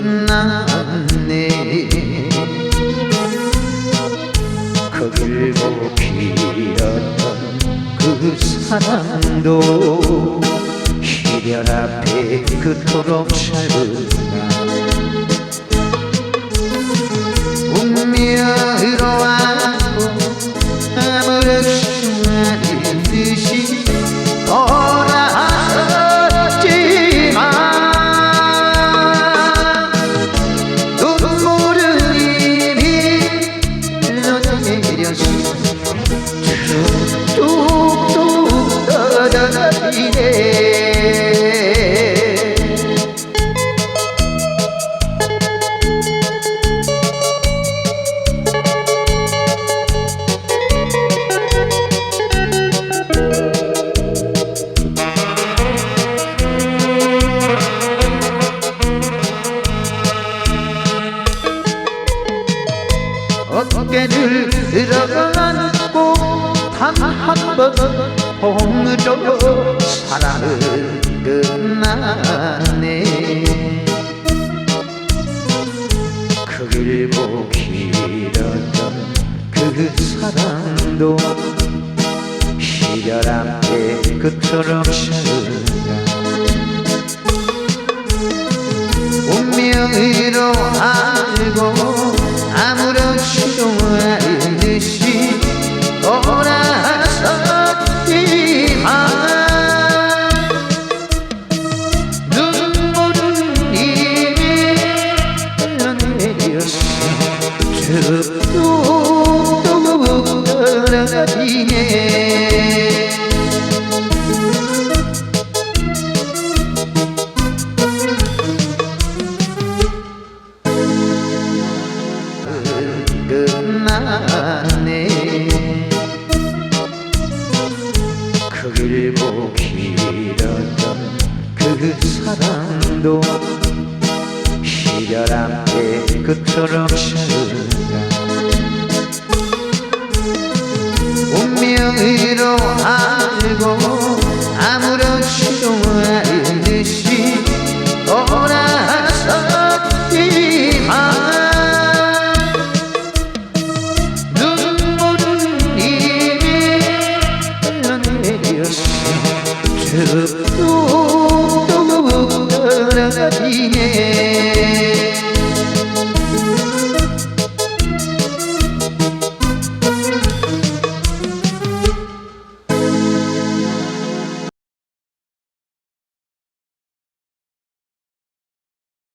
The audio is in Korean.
만났네. 그 길고 피었던 그 사랑도 시련 앞에 그토록 살구나. 운명 떨어지네 어깨를 들어안고 단한번 홈으로 사랑은 끝나네. 그 길고 길었던 그 사랑도 이별 앞에 그토록 짧은가 운명으로 알고 아무 떨어지네 끝나네. 그 길고 길었던 그 사랑도 앞에 그토록 짧 운명으로 알고 아무렇